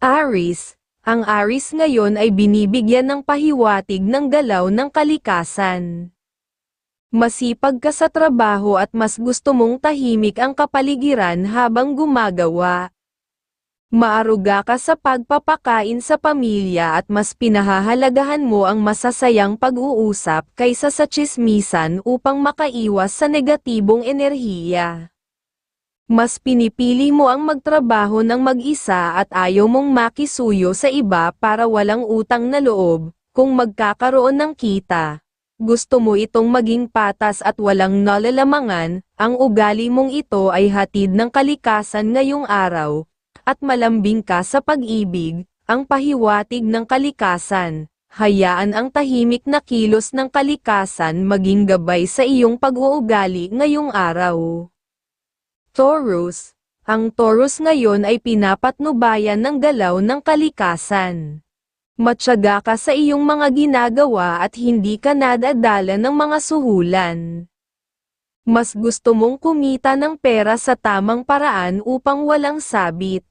Aris, ang Aris ngayon ay binibigyan ng pahiwatig ng galaw ng kalikasan. Masipag ka sa trabaho at mas gusto mong tahimik ang kapaligiran habang gumagawa. Maaruga ka sa pagpapakain sa pamilya at mas pinahahalagahan mo ang masasayang pag-uusap kaysa sa chismisan upang makaiwas sa negatibong enerhiya. Mas pinipili mo ang magtrabaho ng mag-isa at ayaw mong makisuyo sa iba para walang utang na loob, kung magkakaroon ng kita. Gusto mo itong maging patas at walang nalalamangan, ang ugali mong ito ay hatid ng kalikasan ngayong araw, at malambing ka sa pag-ibig, ang pahiwatig ng kalikasan. Hayaan ang tahimik na kilos ng kalikasan maging gabay sa iyong pag-uugali ngayong araw. Taurus, ang Taurus ngayon ay pinapatnubayan ng galaw ng kalikasan. Matyaga ka sa iyong mga ginagawa at hindi ka nadadala ng mga suhulan. Mas gusto mong kumita ng pera sa tamang paraan upang walang sabit.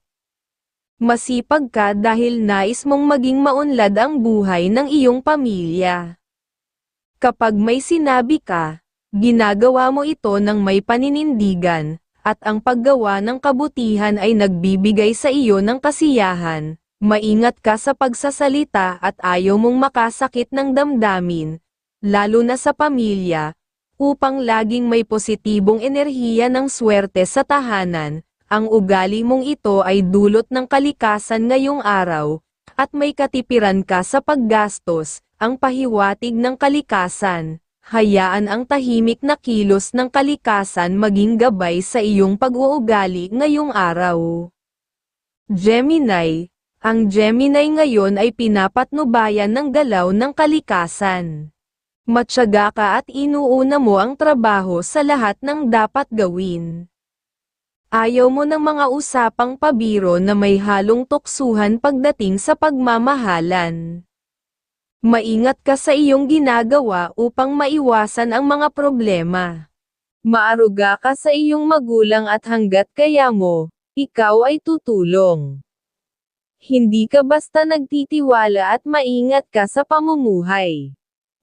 Masipag ka dahil nais mong maging maunlad ang buhay ng iyong pamilya. Kapag may sinabi ka, ginagawa mo ito ng may paninindigan, at ang paggawa ng kabutihan ay nagbibigay sa iyo ng kasiyahan. Maingat ka sa pagsasalita at ayaw mong makasakit ng damdamin, lalo na sa pamilya, upang laging may positibong enerhiya ng swerte sa tahanan. Ang ugali mong ito ay dulot ng kalikasan ngayong araw, at may katipiran ka sa paggastos, ang pahiwatig ng kalikasan. Hayaan ang tahimik na kilos ng kalikasan maging gabay sa iyong pag-uugali ngayong araw. Gemini, ang Gemini ngayon ay pinapatnubayan ng galaw ng kalikasan. Matyaga ka at inuuna mo ang trabaho sa lahat ng dapat gawin. Ayaw mo ng mga usapang pabiro na may halong tuksuhan pagdating sa pagmamahalan. Maingat ka sa iyong ginagawa upang maiwasan ang mga problema. Maaruga ka sa iyong magulang at hanggat kaya mo, ikaw ay tutulong. Hindi ka basta nagtitiwala at maingat ka sa pamumuhay.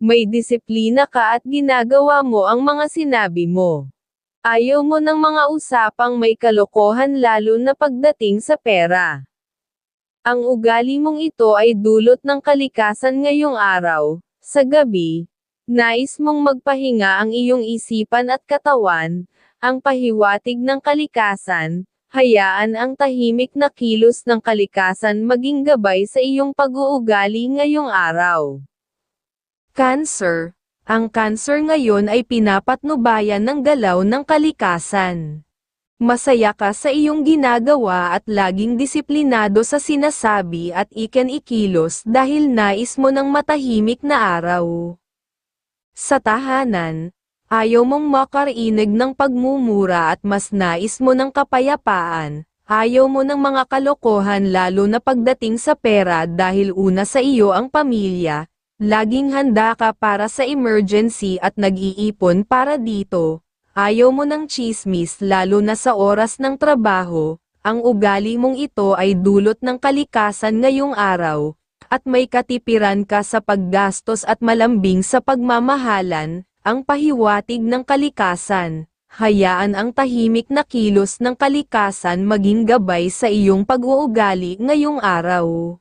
May disiplina ka at ginagawa mo ang mga sinabi mo. Ayaw mo ng mga usapang may kalokohan lalo na pagdating sa pera. Ang ugali mong ito ay dulot ng kalikasan ngayong araw, sa gabi, nais mong magpahinga ang iyong isipan at katawan, ang pahiwatig ng kalikasan, hayaan ang tahimik na kilos ng kalikasan maging gabay sa iyong pag-uugali ngayong araw. Cancer, ang cancer ngayon ay pinapatnubayan ng galaw ng kalikasan. Masaya ka sa iyong ginagawa at laging disiplinado sa sinasabi at iken ikilos dahil nais mo ng matahimik na araw. Sa tahanan, ayaw mong makarinig ng pagmumura at mas nais mo ng kapayapaan, ayaw mo ng mga kalokohan lalo na pagdating sa pera dahil una sa iyo ang pamilya, laging handa ka para sa emergency at nag-iipon para dito, ayaw mo ng chismis lalo na sa oras ng trabaho, ang ugali mong ito ay dulot ng kalikasan ngayong araw, at may katipiran ka sa paggastos at malambing sa pagmamahalan, ang pahiwatig ng kalikasan. Hayaan ang tahimik na kilos ng kalikasan maging gabay sa iyong pag-uugali ngayong araw.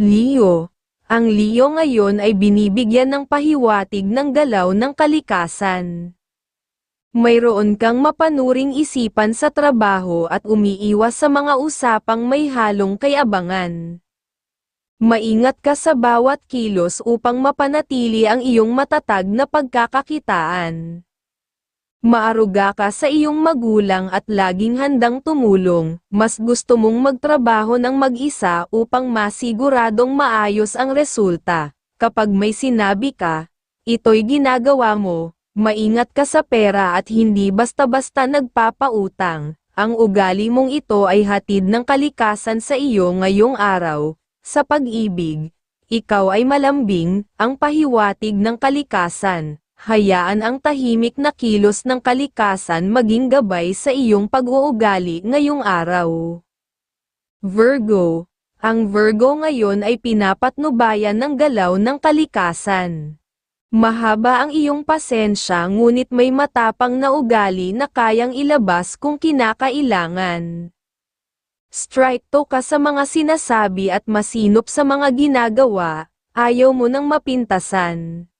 Leo, ang Leo ngayon ay binibigyan ng pahiwatig ng galaw ng kalikasan. Mayroon kang mapanuring isipan sa trabaho at umiiwas sa mga usapang may halong kayabangan. Maingat ka sa bawat kilos upang mapanatili ang iyong matatag na pagkakakitaan. Maaruga ka sa iyong magulang at laging handang tumulong, mas gusto mong magtrabaho ng mag-isa upang masiguradong maayos ang resulta. Kapag may sinabi ka, ito'y ginagawa mo, maingat ka sa pera at hindi basta-basta nagpapautang. Ang ugali mong ito ay hatid ng kalikasan sa iyo ngayong araw, sa pag-ibig, ikaw ay malambing, ang pahiwatig ng kalikasan. Hayaan ang tahimik na kilos ng kalikasan maging gabay sa iyong pag-uugali ngayong araw. Virgo, Ang Virgo ngayon ay pinapatnubayan ng galaw ng kalikasan. Mahaba ang iyong pasensya ngunit may matapang na ugali na kayang ilabas kung kinakailangan. Strikto ka sa mga sinasabi at masinop sa mga ginagawa, ayaw mo nang mapintasan.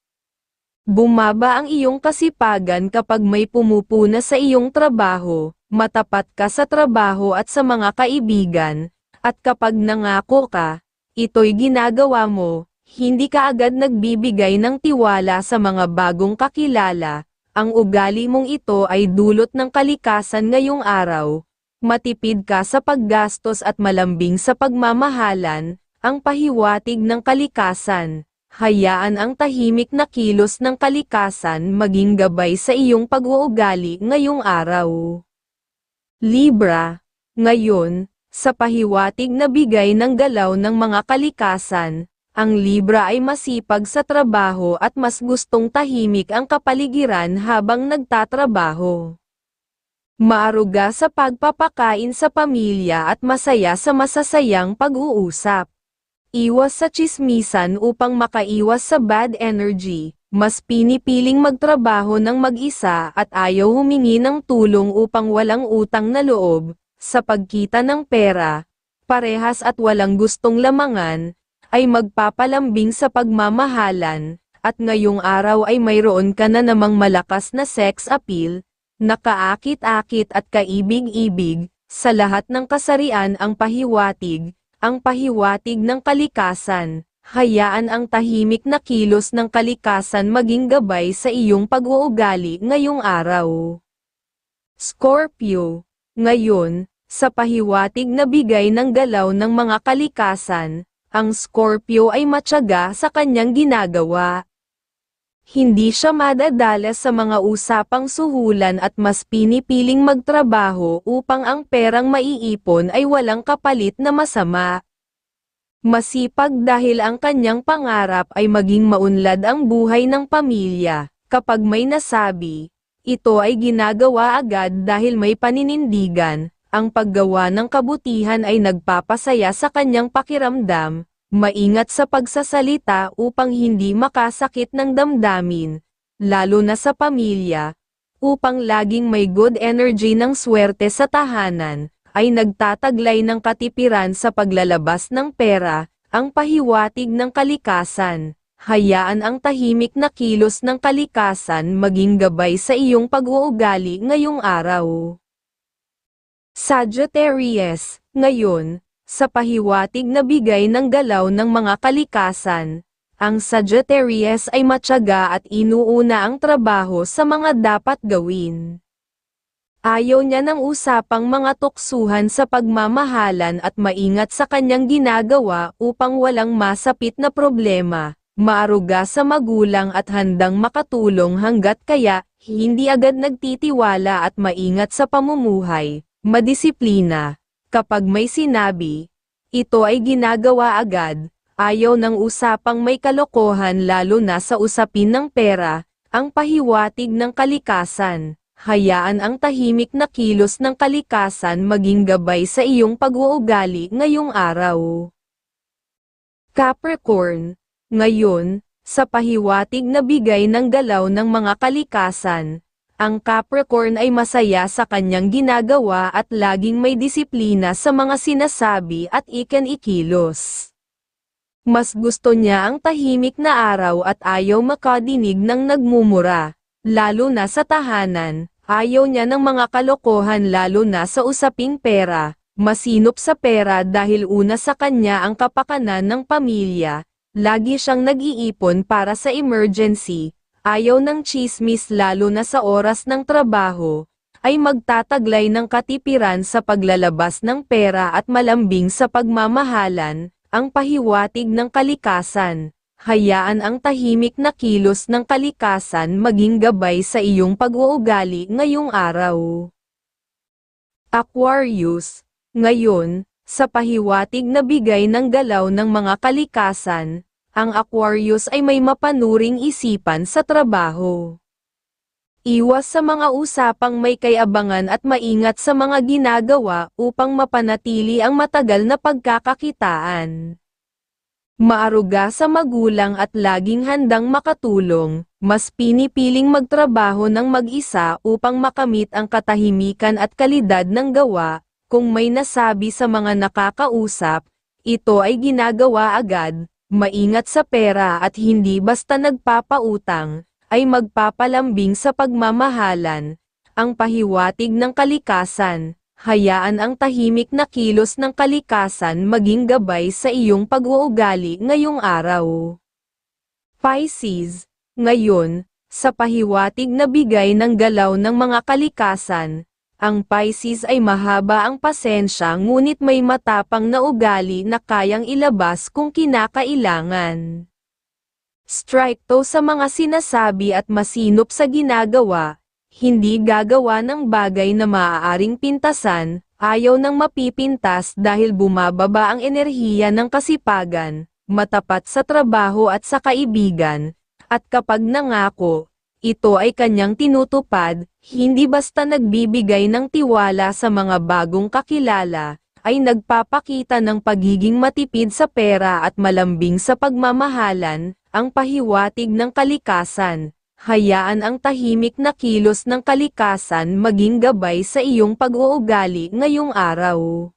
Bumaba ang iyong kasipagan kapag may pumupuna sa iyong trabaho, matapat ka sa trabaho at sa mga kaibigan, at kapag nangako ka, ito'y ginagawa mo, hindi ka agad nagbibigay ng tiwala sa mga bagong kakilala, ang ugali mong ito ay dulot ng kalikasan ngayong araw, matipid ka sa paggastos at malambing sa pagmamahalan, ang pahiwatig ng kalikasan, hayaan ang tahimik na kilos ng kalikasan maging gabay sa iyong pag-uugali ngayong araw. Libra, ngayon, sa pahiwatig na bigay ng galaw ng mga kalikasan, ang Libra ay masipag sa trabaho at mas gustong tahimik ang kapaligiran habang nagtatrabaho. Maaruga sa pagpapakain sa pamilya at masaya sa masasayang pag-uusap. Iwas sa chismisan upang makaiwas sa bad energy, mas pinipiling magtrabaho ng mag-isa at ayaw humingi ng tulong upang walang utang na loob, sa pagkita ng pera, parehas at walang gustong lamangan, ay magpapalambing sa pagmamahalan, at ngayong araw ay mayroon ka na namang malakas na sex appeal, nakaakit-akit at kaibig-ibig, sa lahat ng kasarian ang pahiwatig, ang pahiwatig ng kalikasan, hayaan ang tahimik na kilos ng kalikasan maging gabay sa iyong pag-uugali ngayong araw. Scorpio, ngayon, sa pahiwatig na bigay ng galaw ng mga kalikasan, ang Scorpio ay matyaga sa kanyang ginagawa. Hindi siya madadala sa mga usapang suhulan at mas pinipiling magtrabaho upang ang perang maiipon ay walang kapalit na masama. Masipag dahil ang kanyang pangarap ay maging maunlad ang buhay ng pamilya, kapag may nasabi, ito ay ginagawa agad dahil may paninindigan, ang paggawa ng kabutihan ay nagpapasaya sa kanyang pakiramdam, maingat sa pagsasalita upang hindi makasakit ng damdamin, lalo na sa pamilya, upang laging may good energy ng swerte sa tahanan, ay nagtataglay ng katipiran sa paglalabas ng pera, ang pahiwatig ng kalikasan. Hayaan ang tahimik na kilos ng kalikasan maging gabay sa iyong pag-uugali ngayong araw. Sagittarius, ngayon, sa pahiwatig na bigay ng galaw ng mga kalikasan, ang Sagittarius ay matyaga at inuuna ang trabaho sa mga dapat gawin. Ayaw niya ng usapang mga tuksuhan sa pagmamahalan at maingat sa kanyang ginagawa upang walang masapit na problema, maaruga sa magulang at handang makatulong hanggat kaya, hindi agad nagtitiwala at maingat sa pamumuhay madisiplina. Kapag may sinabi, ito ay ginagawa agad, ayaw ng usapang may kalokohan lalo na sa usapin ng pera, ang pahiwatig ng kalikasan. Hayaan ang tahimik na kilos ng kalikasan maging gabay sa iyong pag-uugali ngayong araw. Capricorn, ngayon, sa pahiwatig na bigay ng galaw ng mga kalikasan, ang Capricorn ay masaya sa kanyang ginagawa at laging may disiplina sa mga sinasabi at ikan-ikilos. Mas gusto niya ang tahimik na araw at ayaw makadinig ng nagmumura, lalo na sa tahanan, ayaw niya ng mga kalokohan lalo na sa usaping pera, masinop sa pera dahil una sa kanya ang kapakanan ng pamilya, lagi siyang nag-iipon para sa emergency, ayaw ng chismis lalo na sa oras ng trabaho, ay magtataglay ng katipiran sa paglalabas ng pera at malambing sa pagmamahalan, ang pahiwatig ng kalikasan. Hayaan ang tahimik na kilos ng kalikasan maging gabay sa iyong pag-uugali ngayong araw. Aquarius, ngayon, sa pahiwatig na bigay ng galaw ng mga kalikasan, ang Aquarius ay may mapanuring isipan sa trabaho. Iwas sa mga usapang may kayabangan at maingat sa mga ginagawa upang mapanatili ang matagal na pagkakakitaan. Maaruga sa magulang at laging handang makatulong, mas pinipiling magtrabaho ng mag-isa upang makamit ang katahimikan at kalidad ng gawa, kung may nasabi sa mga nakakausap, ito ay ginagawa agad, maingat sa pera at hindi basta nagpapautang, ay magpapalambing sa pagmamahalan, ang pahiwatig ng kalikasan, hayaan ang tahimik na kilos ng kalikasan maging gabay sa iyong pag-uugali ngayong araw. Pisces, ngayon, sa pahiwatig na bigay ng galaw ng mga kalikasan, ang Pisces ay mahaba ang pasensya ngunit may matapang na ugali na kayang ilabas kung kinakailangan. Strikto sa mga sinasabi at masinop sa ginagawa, hindi gagawa ng bagay na maaaring pintasan, ayaw nang mapipintas dahil bumababa ang enerhiya ng kasipagan, matapat sa trabaho at sa kaibigan, at kapag nangako, ito ay kanyang tinutupad, hindi basta nagbibigay ng tiwala sa mga bagong kakilala, ay nagpapakita ng pagiging matipid sa pera at malambing sa pagmamahalan, ang pahiwatig ng kalikasan. Hayaan ang tahimik na kilos ng kalikasan maging gabay sa iyong pag-uugali ngayong araw.